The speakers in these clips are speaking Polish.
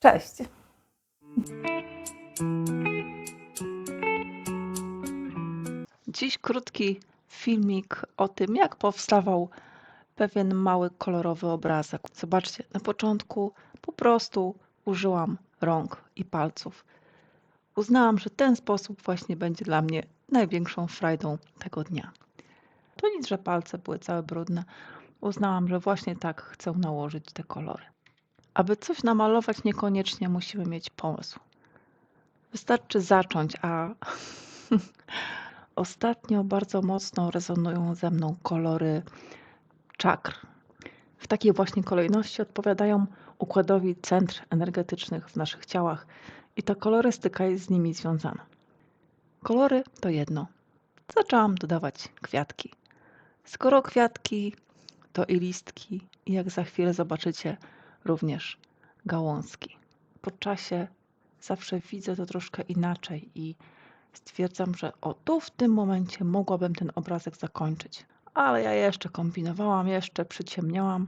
Cześć. Dziś krótki filmik o tym, jak powstawał pewien mały kolorowy obrazek. Zobaczcie, na początku po prostu użyłam rąk i palców. Uznałam, że ten sposób właśnie będzie dla mnie największą frajdą tego dnia. To nic, że palce były całe brudne. Uznałam, że właśnie tak chcę nałożyć te kolory. Aby coś namalować, niekoniecznie musimy mieć pomysł. Wystarczy zacząć, a ostatnio bardzo mocno rezonują ze mną kolory czakr. W takiej właśnie kolejności odpowiadają układowi centr energetycznych w naszych ciałach i ta kolorystyka jest z nimi związana. Kolory to jedno. Zaczęłam dodawać kwiatki. Skoro kwiatki, to i listki, i jak za chwilę zobaczycie, również gałązki. Po czasie zawsze widzę to troszkę inaczej i stwierdzam, że o tu w tym momencie mogłabym ten obrazek zakończyć. Ale ja jeszcze kombinowałam, jeszcze przyciemniałam.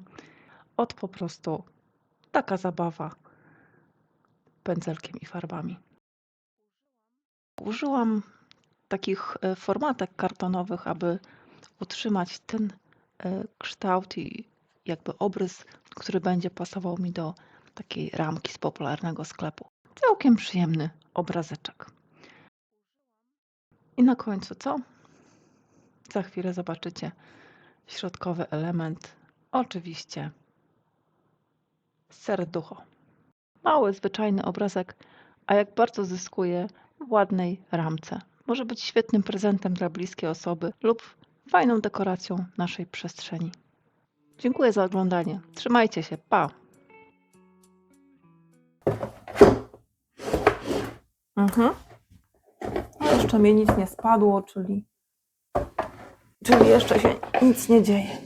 Od po prostu taka zabawa pędzelkiem i farbami. Użyłam takich e, formatek kartonowych, aby utrzymać ten e, kształt i jakby obrys, który będzie pasował mi do takiej ramki z popularnego sklepu. Całkiem przyjemny obrazeczek. I na końcu co? Za chwilę zobaczycie środkowy element. Oczywiście serducho. Mały, zwyczajny obrazek, a jak bardzo zyskuje w ładnej ramce. Może być świetnym prezentem dla bliskiej osoby lub fajną dekoracją naszej przestrzeni. Dziękuję za oglądanie. Trzymajcie się. Pa! Mhm. A jeszcze mi nic nie spadło, czyli, czyli jeszcze się nic nie dzieje.